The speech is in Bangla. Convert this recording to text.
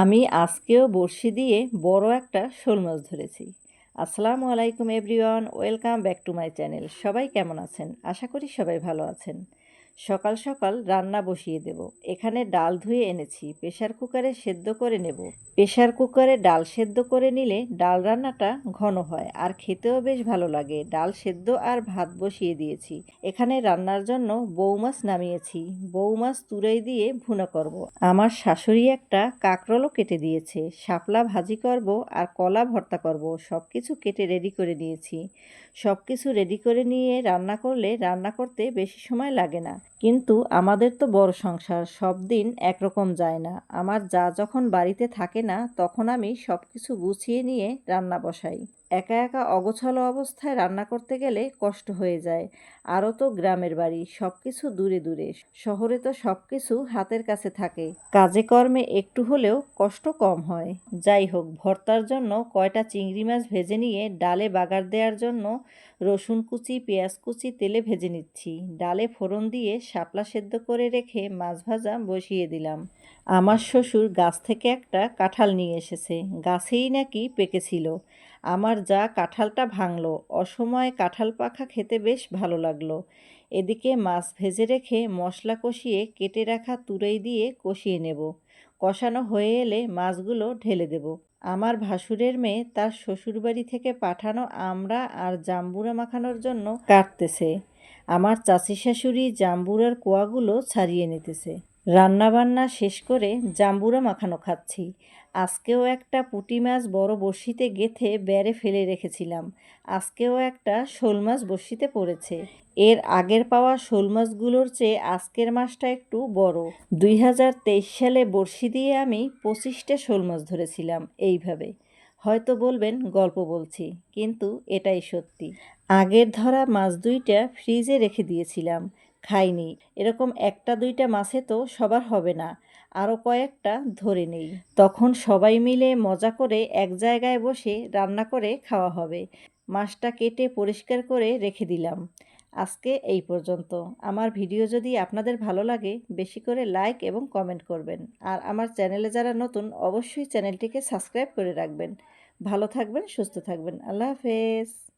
আমি আজকেও বড়শি দিয়ে বড় একটা শোল মাছ ধরেছি। আসসালামু আলাইকুম, everyone. Welcome back to my channel. সবাই কেমন আছেন? আশা করি সবাই ভালো আছেন। সকাল সকাল রান্না বসিয়ে দেব। এখানে ডাল ধুয়ে এনেছি প্রেশার কুকারে সেদ্ধ করে নেব। প্রেশার কুকারে ডাল সেদ্ধ করে নিলে ডাল রান্নাটা ঘন হয় আর খেতেও বেশ ভালো লাগে। ডাল সেদ্ধ আর ভাত বসিয়ে দিয়েছি। এখানে রান্নার জন্য বউ মাছ নামিয়েছি। বউ মাছ তুরাই দিয়ে ভুনা করব। আমার শাশুড়ি একটা কাঁকরোলও কেটে দিয়েছে। শাপলা ভাজি করব আর কলা ভর্তা করব। সব কিছু কেটে রেডি করে নিয়েছি। সব কিছু রেডি করে নিয়ে রান্না করলে রান্না করতে বেশি সময় লাগে না। কিন্তু আমাদের তো বড় সংসার, সব দিন একরকম যায় না। আমার যা যখন বাড়িতে থাকে না, তখন আমি সব কিছু গুছিয়ে নিয়ে রান্না বসাই। একা একা অগোছালো অবস্থায় রান্না করতে গেলে কষ্ট হয়ে যায়। আরও তো গ্রামের বাড়ি সব কিছু দূরে দূরে। শহরে তো সব কিছু হাতের কাছে থাকে। কাজে কর্মে একটু হলেও কষ্ট কম হয়। যাই হোক, ভর্তার জন্য কয়টা চিংড়ি মাছ ভেজে নিয়ে ডালে বাগার দেওয়ার জন্য রসুন কুচি, পেঁয়াজ কুচি, তেলে ভেজে নিচ্ছি। ডালে ফোড়ন দিয়ে শাপলা সেদ্ধ করে রেখে মাছ ভাজা বসিয়ে দিলাম। আমার শ্বশুর গাছ থেকে একটা কাঁঠাল নিয়ে এসেছে, গাছেই নাকি পেকেছিল আমার যা কাঁঠালটা ভাঙলো, অসময়ে কাঁঠাল পাখা খেতে বেশ ভালো লাগল। এদিকে মাছ ভেজে রেখে মশলা কষিয়ে কেটে রাখা তুরই দিয়ে কষিয়ে নেব। কষানো হয়ে এলে মাছগুলো ঢেলে দেব। আমার ভাসুরের মেয়ে তার শ্বশুরবাড়ি থেকে পাঠানো আমরা আর জাম্বুরা মাখানোর জন্য কাটতেছে। আমার চাচি শাশুড়ি জাম্বুরার কোয়াগুলো ছাড়িয়ে নিতেছে। রান্নাবান্না শেষ করে জাম্বুরা মাখানো খাচ্ছি। আজকেও একটা পুঁটি মাছ বড় বড়শিতে গেথে বেড়ে ফেলে রেখেছিলাম। আজকেও একটা শোল মাছ বড়শিতে পড়েছে। এর আগের পাওয়া শোল মাছগুলোর চেয়ে আজকের মাছটা একটু বড়। দুই হাজার তেইশ সালে বড়শি দিয়ে আমি পঁচিশটা শোল মাছ ধরেছিলাম এইভাবে। হয়তো বলবেন, গল্প বলছি, কিন্তু এটাই সত্যি। আগের ধরা মাছ দুইটা ফ্রিজে রেখে দিয়েছিলাম। খাইনি। এরকম একটা দুইটা মাছে তো সবার হবে না আরও কয়েকটা ধরে নেই। তখন সবাই মিলে মজা করে এক জায়গায় বসে রান্না করে খাওয়া হবে। মাছটা কেটে পরিষ্কার করে রেখে দিলাম। আজকে এই পর্যন্ত। আমার ভিডিও যদি আপনাদের ভালো লাগে, বেশি করে লাইক এবং কমেন্ট করবেন। আর আমার চ্যানেলে যারা নতুন, অবশ্যই চ্যানেলটিকে সাবস্ক্রাইব করে রাখবেন। ভালো থাকবেন, সুস্থ থাকবেন। আল্লাহ হাফেজ।